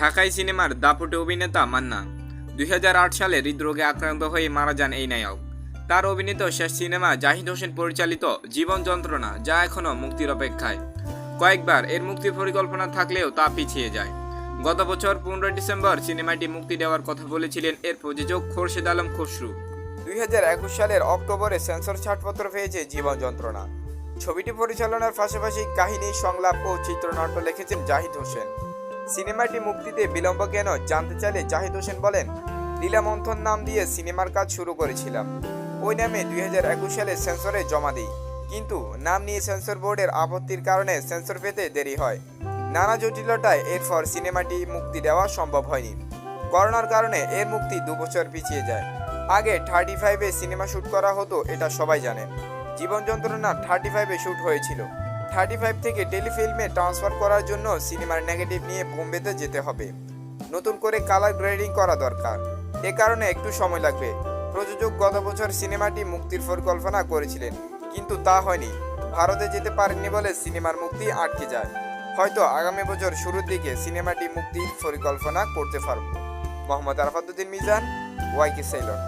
ঢাকাই সিনেমার দাপুটে অভিনেতা মান্না। দুই হাজার আট সালে হৃদরোগে আক্রান্ত হয়ে মারা যান এই নায়ক। তার অভিনীত শেষ সিনেমা জাহিদ হোসেন পরিচালিত জীবন যন্ত্রণা, যা এখনও মুক্তির অপেক্ষায়। কয়েকবার এর মুক্তির পরিকল্পনা থাকলেও তা পিছিয়ে যায়। গত বছর পনেরোই ডিসেম্বর সিনেমাটি মুক্তি দেওয়ার কথা বলেছিলেন এর প্রযোজক খোরশেদ আলম খসরু। দুই সালের অক্টোবরে সেন্সর ছাড়পত্র পেয়েছে জীবন যন্ত্রণা। ছবিটি পরিচালনার পাশাপাশি কাহিনী, সংলাপ ও চিত্রনাট্য লিখেছেন জাহিদ হোসেন। সিনেমাটি মুক্তিতে বিলম্ব কেন জানতে চাইলে জাহিদ হোসেন বলেন লীলামন্থন নাম দিয়ে সিনেমার কাজ শুরু করেছিলাম। ওই নামে দুই হাজার একুশ সালে সেন্সরে জমা দিই। কিন্তু নাম নিয়ে সেন্সর বোর্ডের আপত্তির কারণে সেন্সর পেতে দেরি হয়। নানা জটিলতায় এরপর সিনেমাটি মুক্তি দেওয়া সম্ভব হয়নি। করোনার কারণে এর মুক্তি দু বছর পিছিয়ে যায়। আগে থার্টি ফাইভে সিনেমা শ্যুট করা হতো, এটা সবাই জানে। জীবন যন্ত্রণা থার্টি ফাইভে শ্যুট হয়েছিল। থার্টি ফাইভ থেকে টেলিফিল্মে ট্রান্সফার করার জন্য সিনেমার নেগেটিভ নিয়ে বোম্বেতে যেতে হবে। নতুন করে কালার গ্রেডিং করা দরকার। এ কারণে একটু সময় লাগবে। প্রযোজক গত বছর সিনেমাটি মুক্তির পরিকল্পনা করেছিলেন, কিন্তু তা হয়নি। ভারতে যেতে পারেননি বলে সিনেমার মুক্তি আটকে যায়। হয়তো আগামী বছর শুরুর দিকে সিনেমাটি মুক্তির পরিকল্পনা করতে পারব। Mohammad Arafatuddin Mizan, YK salon